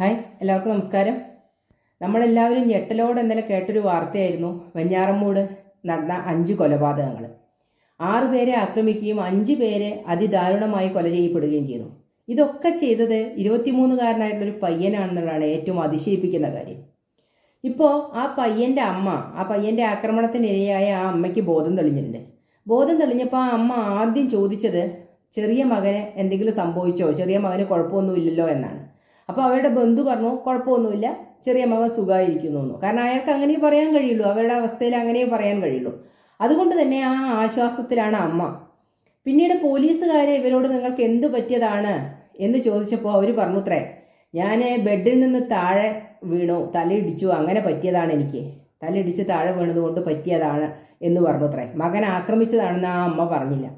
Hi എല്ലാവർക്കും നമസ്കാരം. നമ്മളെല്ലാവരും ഞെട്ടലോടെ ഇന്നലെ കേട്ടൊരു വാർത്തയായിരുന്നു. വെഞ്ഞാറമ്മൂട് നടന്ന അഞ്ച് കൊലപാതകങ്ങൾ ആറു പേരെ ആക്രമിക്കുകയും അഞ്ച് പേരെ അതിദാരുണമായി കൊല ചെയ്യപ്പെടുകയും ചെയ്തു. ഇതൊക്കെ ചെയ്തത് ഇരുപത്തിമൂന്നുകാരനായിട്ടുള്ളൊരു പയ്യനാണെന്നുള്ളതാണ് ഏറ്റവും അതിശയിപ്പിക്കുന്ന കാര്യം. ഇപ്പോൾ ആ പയ്യന്റെ അമ്മ ആ പയ്യന്റെ ആക്രമണത്തിനിരയായ ആ അമ്മയ്ക്ക് ബോധം തെളിഞ്ഞിട്ടുണ്ട്. ബോധം തെളിഞ്ഞപ്പോൾ ആ അമ്മ ആദ്യം ചോദിച്ചത് ചെറിയ മകന് എന്തെങ്കിലും സംഭവിച്ചോ? ചെറിയ മകന് കുഴപ്പമൊന്നുമില്ലല്ലോ എന്നാണ്. അപ്പോൾ അവരുടെ ബന്ധു പറഞ്ഞു കുഴപ്പമൊന്നുമില്ല. ചെറിയ മകൻ സുഖമായിരിക്കുന്നു കാരണം അയാൾക്ക് അങ്ങനെ പറയാൻ കഴിയുള്ളൂ. അവരുടെ അവസ്ഥയിൽ അങ്ങനെ പറയാൻ കഴിയുള്ളൂ. അതുകൊണ്ട് തന്നെ ആ ആശ്വാസത്തിലാണ് അമ്മ. പിന്നീട് പോലീസുകാരെ ഇവരോട് നിങ്ങൾക്ക് എന്ത് പറ്റിയതാണ്? എന്ന് ചോദിച്ചപ്പോൾ അവർ പറഞ്ഞുത്രേ ഞാൻ ബെഡിൽ നിന്ന് താഴെ വീണു. തലയിടിച്ചു അങ്ങനെ പറ്റിയതാണ് എനിക്ക്. തലയിടിച്ച് താഴെ വീണതുകൊണ്ട് പറ്റിയതാണ് എന്ന് പറഞ്ഞുത്രേ. മകൻ ആക്രമിച്ചതാണെന്ന് ആ അമ്മ പറഞ്ഞില്ല.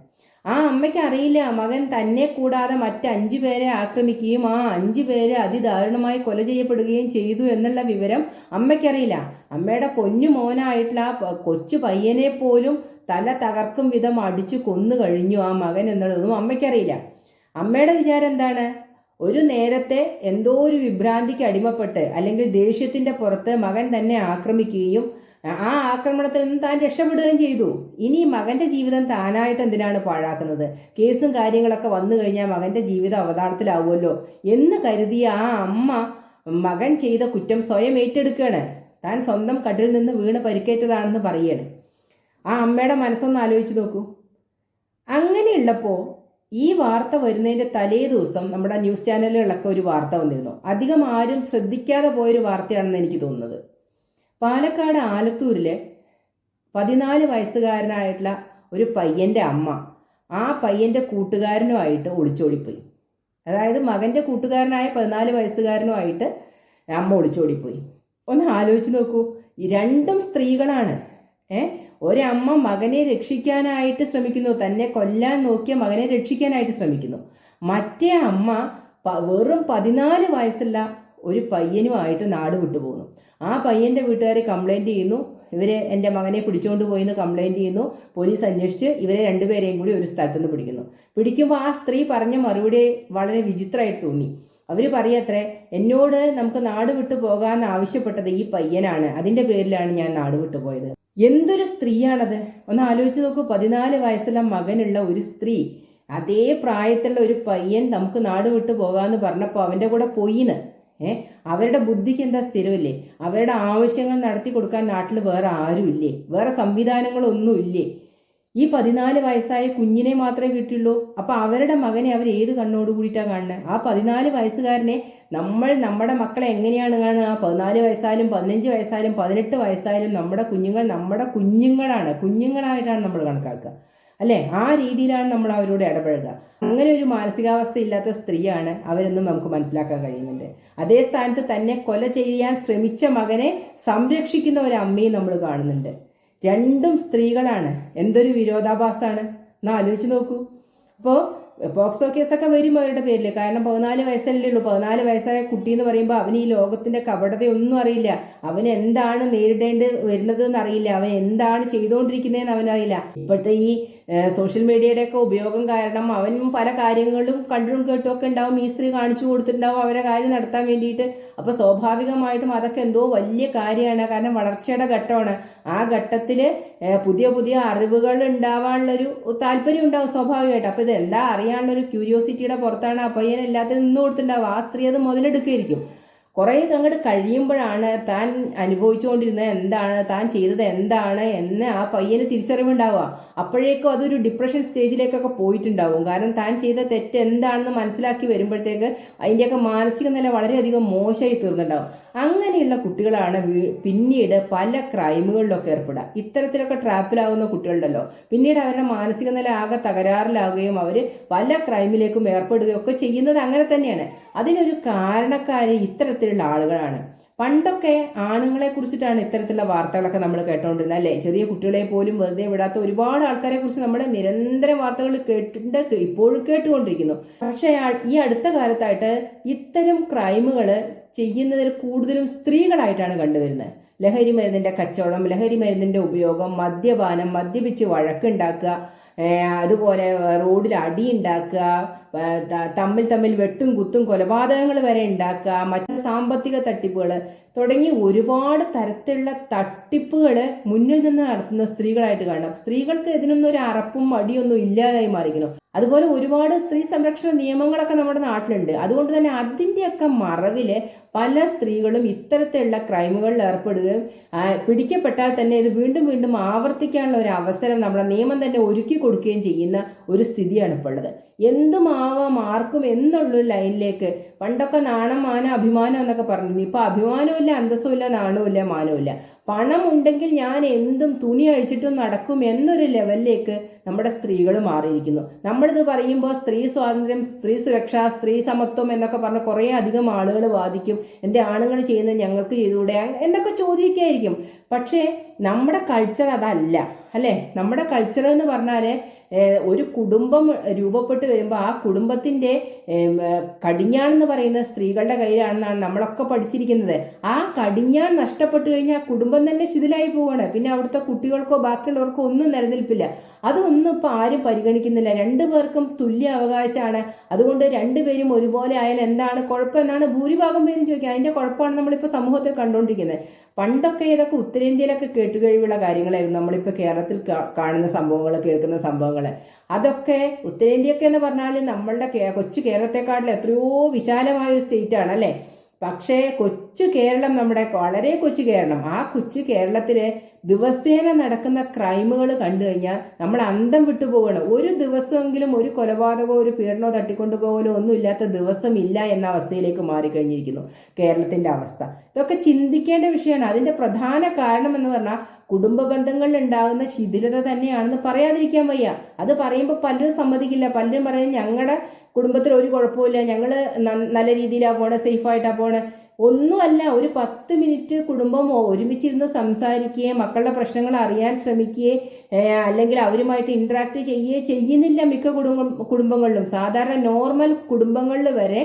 ആ അമ്മയ്ക്ക് അറിയില്ല മകൻ തന്നെ കൂടാതെ മറ്റഞ്ചു പേരെ ആക്രമിക്കുകയും ആ അഞ്ചു പേരെ അതിദാരുണമായി കൊല ചെയ്യപ്പെടുകയും ചെയ്തു എന്നുള്ള വിവരം അമ്മയ്ക്കറിയില്ല. അമ്മയുടെ പൊന്നു മോനായിട്ടുള്ള ആ കൊച്ചു പയ്യനെ പോലും തല തകർക്കും വിധം അടിച്ചു കൊന്നു കഴിഞ്ഞു ആ മകൻ എന്നുള്ളതൊന്നും അമ്മയ്ക്കറിയില്ല. അമ്മയുടെ വിചാരം എന്താണ്? ഒരു നേരത്തെ എന്തോ ഒരു വിഭ്രാന്തിക്ക് അടിമപ്പെട്ട് അല്ലെങ്കിൽ ദേഷ്യത്തിന്റെ പുറത്ത് മകൻ തന്നെ ആക്രമിക്കുകയും ആ ആക്രമണത്തിൽ നിന്ന് താൻ രക്ഷപ്പെടുകയും ചെയ്തു. ഇനി മകന്റെ ജീവിതം താനായിട്ട് എന്തിനാണ് പാഴാക്കുന്നത്? കേസും കാര്യങ്ങളൊക്കെ വന്നു കഴിഞ്ഞാൽ മകന്റെ ജീവിതം അവതാളത്തിലാവുമല്ലോ എന്ന് കരുതിയ ആ അമ്മ മകൻ ചെയ്ത കുറ്റം സ്വയം ഏറ്റെടുക്കുകയാണ്. താൻ സ്വന്തം കട്ടിൽ നിന്ന് വീണ് പരിക്കേറ്റതാണെന്ന് പറയുകയാണ് ആ അമ്മയുടെ മനസ്സൊന്ന് ആലോചിച്ച് നോക്കൂ. അങ്ങനെയുള്ളപ്പോൾ ഈ വാർത്ത വരുന്നതിന്റെ തലേ ദിവസം നമ്മുടെ ന്യൂസ് ചാനലുകളിലൊക്കെ ഒരു വാർത്ത വന്നിരുന്നു. അധികം ആരും ശ്രദ്ധിക്കാതെ പോയൊരു വാർത്തയാണെന്ന് എനിക്ക് തോന്നുന്നത്. പാലക്കാട് ആലത്തൂരിലെ പതിനാല് വയസ്സുകാരനായിട്ടുള്ള ഒരു പയ്യന്റെ അമ്മ ആ പയ്യന്റെ കൂട്ടുകാരനുമായിട്ട് ഒളിച്ചോടിപ്പോയി. അതായത് മകന്റെ കൂട്ടുകാരനായ പതിനാല് വയസ്സുകാരനുമായിട്ട് അമ്മ ഒളിച്ചോടിപ്പോയി. ഒന്ന് ആലോചിച്ച് നോക്കൂ രണ്ടും സ്ത്രീകളാണ്. ഏ? ഒരമ്മ മകനെ രക്ഷിക്കാനായിട്ട് ശ്രമിക്കുന്നു തന്നെ കൊല്ലാൻ നോക്കിയ മകനെ രക്ഷിക്കാനായിട്ട് ശ്രമിക്കുന്നു. മറ്റേ അമ്മ വെറും പതിനാല് വയസ്സുള്ള ഒരു പയ്യനുമായിട്ട് നാട് ആ പയ്യന്റെ വീട്ടുകാർ കംപ്ലൈന്റ് ചെയ്യുന്നു. ഇവരെ എന്റെ മകനെ പിടിച്ചുകൊണ്ട് പോയി എന്ന് കംപ്ലൈന്റ് ചെയ്യുന്നു. പോലീസ് അന്വേഷിച്ച് ഇവരെ രണ്ടുപേരെയും കൂടി ഒരു സ്ഥലത്ത് നിന്ന് പിടിക്കുന്നു. പിടിക്കുമ്പോൾ ആ സ്ത്രീ പറഞ്ഞ മറുപടി വളരെ വിചിത്രമായിട്ട് തോന്നി. അവർ പറയത്രേ എന്നോട് നമുക്ക് നാട് വിട്ടു പോകാമെന്ന് ആവശ്യപ്പെട്ടത് ഈ പയ്യനാണ്. അതിന്റെ പേരിലാണ് ഞാൻ നാട് വിട്ടു പോയത്. എന്തൊരു സ്ത്രീയാണത്? ഒന്ന് ആലോചിച്ച് നോക്കൂ. പതിനാല് വയസ്സുള്ള മകനുള്ള ഒരു സ്ത്രീ അതേ പ്രായത്തിലുള്ള ഒരു പയ്യൻ നമുക്ക് നാട് വിട്ടു പോകാമെന്ന് പറഞ്ഞപ്പോൾ അവന്റെ കൂടെ പോയിന്ന്. ഏ? അവരുടെ ബുദ്ധിക്ക് എന്താ സ്ഥിരമില്ലേ? അവരുടെ ആവശ്യങ്ങൾ നടത്തി കൊടുക്കാൻ നാട്ടിൽ വേറെ ആരുമില്ലേ വേറെ സംവിധാനങ്ങളൊന്നും ഇല്ലേ? ഈ പതിനാല് വയസ്സായ കുഞ്ഞിനെ മാത്രമേ കിട്ടിയുള്ളൂ. അപ്പൊ അവരുടെ മകനെ അവർ ഏത് കണ്ണോട് കൂടിയിട്ടാണ് കാണുന്നത് ആ പതിനാല് വയസ്സുകാരനെ നമ്മൾ നമ്മുടെ മക്കളെ എങ്ങനെയാണ് കാണുക ആ പതിനാല് വയസ്സായാലും പതിനഞ്ച് വയസ്സായാലും പതിനെട്ട് വയസ്സായാലും നമ്മുടെ കുഞ്ഞുങ്ങൾ നമ്മുടെ കുഞ്ഞുങ്ങളാണ്. കുഞ്ഞുങ്ങളായിട്ടാണ് നമ്മൾ കണക്കാക്കുക. അല്ലെ? ആ രീതിയിലാണ് നമ്മൾ അവരോട് ഇടപഴകുക. അങ്ങനെ ഒരു മാനസികാവസ്ഥ ഇല്ലാത്ത സ്ത്രീയാണ് അവരെന്നും നമുക്ക് മനസ്സിലാക്കാൻ കഴിയുന്നുണ്ട്. അതേ സ്ഥാനത്ത് തന്നെ കൊല ചെയ്യാൻ ശ്രമിച്ച മകനെ സംരക്ഷിക്കുന്ന ഒരു അമ്മയും നമ്മൾ കാണുന്നുണ്ട്. രണ്ടും സ്ത്രീകളാണ്. എന്തൊരു വിരോധാഭാസമാണ്. എന്നാ ആലോചിച്ച് നോക്കൂ. അപ്പോൾ പോക്സോ കേസൊക്കെ വരും അവരുടെ പേരിൽ കാരണം പതിനാല് വയസ്സല്ലേ ഉള്ളൂ. പതിനാല് വയസ്സായ കുട്ടി എന്ന് പറയുമ്പോൾ അവന് ഈ ലോകത്തിന്റെ കപടതയൊന്നും അറിയില്ല. അവന് എന്താണ് നേരിടേണ്ടി വരുന്നത് എന്ന് അറിയില്ല. അവൻ എന്താണ് ചെയ്തുകൊണ്ടിരിക്കുന്നതെന്ന് അവനറിയില്ല. ഇപ്പോഴത്തെ ഈ സോഷ്യൽ മീഡിയയുടെ ഒക്കെ ഉപയോഗം കാരണം അവനും പല കാര്യങ്ങളും കണ്ടും കേട്ടും ഒക്കെ ഉണ്ടാവും. ഈ സ്ത്രീ കാണിച്ചു കൊടുത്തിട്ടുണ്ടാവും അവരെ കാര്യം നടത്താൻ വേണ്ടിയിട്ട്. അപ്പൊ സ്വാഭാവികമായിട്ടും അതൊക്കെ എന്തോ വലിയ കാര്യമാണ്. കാരണം വളർച്ചയുടെ ഘട്ടമാണ്. ആ ഘട്ടത്തിൽ പുതിയ പുതിയ അറിവുകൾ ഉണ്ടാവാനുള്ളൊരു താല്പര്യം ഉണ്ടാവും സ്വാഭാവികമായിട്ട്. അപ്പൊ ഇത് എന്താ അറിയാനുള്ള ഒരു ക്യൂരിയോസിറ്റിയുടെ പുറത്താണ് ആ പയ്യൻ എല്ലാത്തിനും നിന്ന് കൊടുത്തിട്ടുണ്ടാവും ആ സ്ത്രീ അത് മുതലെടുക്കുകയായിരിക്കും. കുറേ അങ്ങോട്ട് കഴിയുമ്പോഴാണ് താൻ അനുഭവിച്ചുകൊണ്ടിരുന്നത് എന്താണ് താൻ ചെയ്തത് എന്താണ് എന്ന് ആ പയ്യന് തിരിച്ചറിവുണ്ടാവുക. അപ്പോഴേക്കും അതൊരു ഡിപ്രഷൻ സ്റ്റേജിലേക്കൊക്കെ പോയിട്ടുണ്ടാവും. കാരണം താൻ ചെയ്ത തെറ്റ് എന്താണെന്ന് മനസ്സിലാക്കി വരുമ്പോഴത്തേക്ക് അതിന്റെയൊക്കെ മാനസിക നില വളരെയധികം മോശമായി തീർന്നിട്ടുണ്ടാവും. അങ്ങനെയുള്ള കുട്ടികളാണ് പിന്നീട് പല ക്രൈമുകളിലൊക്കെ ഏർപ്പെടുക. ഇത്തരത്തിലൊക്കെ ട്രാപ്പിലാവുന്ന കുട്ടികളുണ്ടല്ലോ. പിന്നീട് അവരുടെ മാനസിക നില ആകെ തകരാറിലാവുകയും അവർ പല ക്രൈമിലേക്കും ഏർപ്പെടുകയും ഒക്കെ ചെയ്യുന്നത് അങ്ങനെ തന്നെയാണ്. അതിനൊരു കാരണക്കാര് ഇത്തരത്തിലുള്ള ആളുകളാണ്. പണ്ടൊക്കെ ആണുങ്ങളെ കുറിച്ചിട്ടാണ് ഇത്തരത്തിലുള്ള വാർത്തകളൊക്കെ നമ്മൾ കേട്ടോണ്ടിരുന്നത് അല്ലേ? ചെറിയ കുട്ടികളെ പോലും വെറുതെ വിടാത്ത ഒരുപാട് ആൾക്കാരെ കുറിച്ച് നമ്മൾ നിരന്തരം വാർത്തകൾ കേട്ടിട്ടുണ്ട് ഇപ്പോഴും കേട്ടുകൊണ്ടിരിക്കുന്നു. പക്ഷേ ഈ അടുത്ത കാലത്തായിട്ട് ഇത്തരം ക്രൈമുകൾ ചെയ്യുന്നതിൽ കൂടുതലും സ്ത്രീകളായിട്ടാണ് കണ്ടുവരുന്നത്. ലഹരി മരുന്നിന്റെ കച്ചവടം ലഹരി മരുന്നിന്റെ ഉപയോഗം മദ്യപാനം മദ്യപിച്ച് വഴക്കുണ്ടാക്കുക അതുപോലെ റോഡിൽ അടി ഉണ്ടാക്കുക തമ്മിൽ തമ്മിൽ വെട്ടും കുത്തും കൊലപാതകങ്ങൾ വരെ ഉണ്ടാക്കുക മറ്റ് സാമ്പത്തിക തട്ടിപ്പുകൾ തുടങ്ങി ഒരുപാട് തരത്തിലുള്ള തട്ടിപ്പുകൾ മുന്നിൽ നിന്ന് നടത്തുന്ന സ്ത്രീകളായിട്ട് കാണാം സ്ത്രീകൾക്ക് ഇതിനൊന്നും ഒരു അറപ്പും മടിയൊന്നും ഇല്ലാതായി മാറിക്കുന്നു അതുപോലെ ഒരുപാട് സ്ത്രീ സംരക്ഷണ നിയമങ്ങളൊക്കെ നമ്മുടെ നാട്ടിലുണ്ട്. അതുകൊണ്ട് തന്നെ അതിന്റെയൊക്കെ മറവിൽ പല സ്ത്രീകളും ഇത്തരത്തിലുള്ള ക്രൈമുകളിൽ ഏർപ്പെടുകയും പിടിക്കപ്പെട്ടാൽ തന്നെ ഇത് വീണ്ടും വീണ്ടും ആവർത്തിക്കാനുള്ള ഒരു അവസരം നമ്മുടെ നിയമം തന്നെ ഒരുക്കി കൊടുക്കുകയും ചെയ്യുന്ന ഒരു സ്ഥിതിയാണ് ഇപ്പോൾ ഉള്ളത്. എന്തുമാവാം ആർക്കും എന്നുള്ളൊരു ലൈനിലേക്ക്. പണ്ടൊക്കെ നാണം മാനം അഭിമാനം എന്നൊക്കെ പറഞ്ഞിരുന്നു. ഇപ്പൊ അഭിമാനമില്ല അന്തസ്സുമില്ല നാണവുമില്ല മാനവുമില്ല. പണം ഉണ്ടെങ്കിൽ ഞാൻ എന്തും തുണി അഴിച്ചിട്ടും നടക്കും എന്നൊരു ലെവലിലേക്ക് നമ്മുടെ സ്ത്രീകൾ മാറിയിരിക്കുന്നു. നമ്മളിത് പറയുമ്പോൾ സ്ത്രീ സ്വാതന്ത്ര്യം സ്ത്രീ സുരക്ഷ സ്ത്രീ സമത്വം എന്നൊക്കെ പറഞ്ഞ കുറേ അധികം ആളുകൾ വാദിക്കും. എന്റെ ആണുങ്ങൾ ചെയ്യുന്നത് ഞങ്ങൾക്ക് ചെയ്തുകൂടെ? എന്നൊക്കെ ചോദിക്കായിരിക്കും. പക്ഷേ നമ്മുടെ കൾച്ചർ അതല്ല. അല്ലേ? നമ്മുടെ കൾച്ചർ എന്ന് പറഞ്ഞാൽ ഒരു കുടുംബം രൂപപ്പെട്ട് വരുമ്പോൾ ആ കുടുംബത്തിന്റെ കടിഞ്ഞാണെന്ന് പറയുന്ന സ്ത്രീകളുടെ കയ്യിലാണെന്നാണ് നമ്മളൊക്കെ പഠിച്ചിരിക്കുന്നത്. ആ കടിഞ്ഞാൺ നഷ്ടപ്പെട്ടു കഴിഞ്ഞാൽ ആ കുടുംബം തന്നെ ശിഥിലായി പോവാണ്. പിന്നെ അവിടുത്തെ കുട്ടികൾക്കോ ബാക്കിയുള്ളവർക്കോ ഒന്നും നിലനിൽപ്പില്ല. അതൊന്നും ഇപ്പം ആരും പരിഗണിക്കുന്നില്ല. രണ്ടു പേർക്കും തുല്യ അവകാശമാണ്. അതുകൊണ്ട് രണ്ടുപേരും ഒരുപോലെ ആയാൽ എന്താണ് കുഴപ്പം എന്നാണ് ഭൂരിഭാഗം പേരും ചോദിക്കുക. അതിന്റെ കുഴപ്പമാണ് നമ്മളിപ്പോൾ സമൂഹത്തിൽ കണ്ടുകൊണ്ടിരിക്കുന്നത് പണ്ടൊക്കെ ഇതൊക്കെ ഉത്തരേന്ത്യയിലൊക്കെ കേട്ടുകഴിവുള്ള കാര്യങ്ങളായിരുന്നു നമ്മളിപ്പോൾ കേരളത്തിൽ കാണുന്ന സംഭവങ്ങൾ കേൾക്കുന്ന സംഭവങ്ങൾ അതൊക്കെ ഉത്തരേന്ത്യയൊക്കെ എന്ന് പറഞ്ഞാൽ നമ്മളുടെ കൊച്ചു കേരളത്തെക്കാട്ടിൽ എത്രയോ വിശാലമായ ഒരു സ്റ്റേറ്റ് ആണ് അല്ലേ പക്ഷേ കൊച്ചു കേരളം നമ്മുടെ വളരെ കൊച്ചു കേരളം. ആ കൊച്ചു കേരളത്തിലെ ദിവസേന നടക്കുന്ന ക്രൈമുകൾ കണ്ടു കഴിഞ്ഞാൽ നമ്മൾ അന്തം വിട്ടുപോകണം ഒരു ദിവസമെങ്കിലും ഒരു കൊലപാതകമോ ഒരു പീഡനമോ തട്ടിക്കൊണ്ടുപോകലോ ഒന്നും ഇല്ലാത്ത ദിവസം ഇല്ല എന്ന അവസ്ഥയിലേക്ക് മാറിക്കഴിഞ്ഞിരിക്കുന്നു കേരളത്തിന്റെ അവസ്ഥ. ഇതൊക്കെ ചിന്തിക്കേണ്ട വിഷയമാണ്. അതിന്റെ പ്രധാന കാരണം എന്ന് പറഞ്ഞാൽ കുടുംബ ബന്ധങ്ങളിൽ ഉണ്ടാകുന്ന ശിഥിലത തന്നെയാണെന്ന് പറയാതിരിക്കാൻ വയ്യ. അത് പറയുമ്പോൾ പലരും സമ്മതിക്കില്ല. പലരും പറയും ഞങ്ങളുടെ കുടുംബത്തിൽ ഒരു കുഴപ്പമില്ല ഞങ്ങൾ നല്ല രീതിയിലാണ് പോണേ സേഫായിട്ടാണ് പോണേ. ഒന്നുമല്ല ഒരു പത്ത് മിനിറ്റ് കുടുംബം ഒരുമിച്ചിരുന്ന് സംസാരിക്കുകയും മക്കളുടെ പ്രശ്നങ്ങൾ അറിയാൻ ശ്രമിക്കുകയും അല്ലെങ്കിൽ അവരുമായിട്ട് ഇൻട്രാക്ട് ചെയ്യുകയെ ചെയ്യുന്നില്ല മിക്ക കുടുംബം കുടുംബങ്ങളിലും. സാധാരണ നോർമൽ കുടുംബങ്ങളിൽ വരെ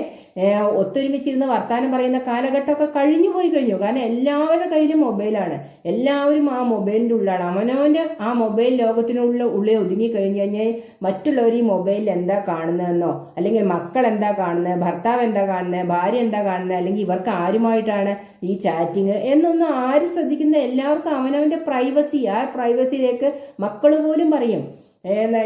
ഒത്തൊരുമിച്ചിരുന്ന് വർത്തമാനം പറയുന്ന കാലഘട്ടമൊക്കെ കഴിഞ്ഞു പോയി കഴിഞ്ഞു. കാരണം എല്ലാവരുടെ കയ്യിലും മൊബൈലാണ് എല്ലാവരും ആ മൊബൈലിന്റെ ഉള്ളിലാണ് അവനവന്റെ ആ മൊബൈൽ ലോകത്തിനുള്ള ഉള്ളിൽ ഒതുങ്ങി കഴിഞ്ഞു കഴിഞ്ഞാൽ മറ്റുള്ളവർ ഈ മൊബൈലിൽ എന്താ കാണുന്നതെന്നോ അല്ലെങ്കിൽ മക്കൾ എന്താ കാണുന്നത് ഭർത്താവ് എന്താ കാണുന്നത് ഭാര്യ എന്താ കാണുന്നത് അല്ലെങ്കിൽ ഇവർക്ക് ആരുമായിട്ടാണ് ഈ ചാറ്റിങ് എന്നൊന്നും ആര് ശ്രദ്ധിക്കുന്ന എല്ലാവർക്കും അവനവന്റെ പ്രൈവസി ആ പ്രൈവസിയിലേക്ക് മക്കൾ പോലും പറയും.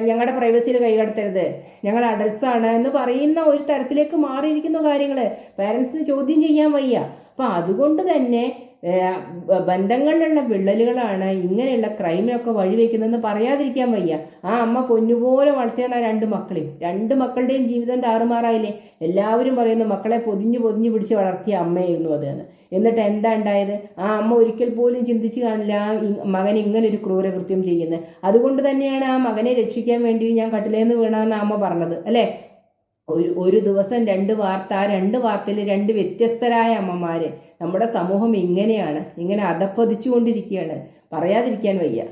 ഞങ്ങളുടെ പ്രൈവസിയിൽ കൈകടത്തരുത്. ഞങ്ങൾ അഡൽസാണ് എന്ന് പറയുന്ന ഒരു തരത്തിലേക്ക് മാറിയിരിക്കുന്ന കാര്യങ്ങൾ പാരൻസിന് ചോദ്യം ചെയ്യാൻ വയ്യ. അപ്പം അതുകൊണ്ട് തന്നെ ബന്ധങ്ങളിലുള്ള വിള്ളലുകളാണ് ഇങ്ങനെയുള്ള ക്രൈമിനൊക്കെ വഴിവെക്കുന്നതെന്ന് പറയാതിരിക്കാൻ വയ്യ. ആ അമ്മ പൊന്നുപോലെ വളർത്തിയാണ് ആ രണ്ട് മക്കളെയും. രണ്ട് മക്കളുടെയും ജീവിതം താറുമാറായില്ലേ? എല്ലാവരും പറയുന്നു മക്കളെ പൊതിഞ്ഞു പൊതിഞ്ഞു പിടിച്ച് വളർത്തിയ അമ്മയായിരുന്നു അത് എന്നിട്ട് എന്താ ഉണ്ടായത്? ആ അമ്മ ഒരിക്കൽ പോലും ചിന്തിച്ചു കാണില്ല ആ മകൻ ഇങ്ങനെ ഒരു ക്രൂരകൃത്യം ചെയ്യുന്നത്. അതുകൊണ്ട് തന്നെയാണ് ആ മകനെ രക്ഷിക്കാൻ വേണ്ടി ഞാൻ കട്ടിലേന്ന് വീണമെന്ന് അമ്മ പറഞ്ഞത് അല്ലേ? ഒരു ഒരു ദിവസം രണ്ട് വാർത്ത ആ രണ്ട് വാർത്തയിൽ രണ്ട് വ്യത്യസ്തരായ അമ്മമാര്. നമ്മുടെ സമൂഹം ഇങ്ങനെയാണ് ഇങ്ങനെ അധപ്പതിച്ചുകൊണ്ടിരിക്കുകയാണ്. പറയാതിരിക്കാൻ വയ്യ.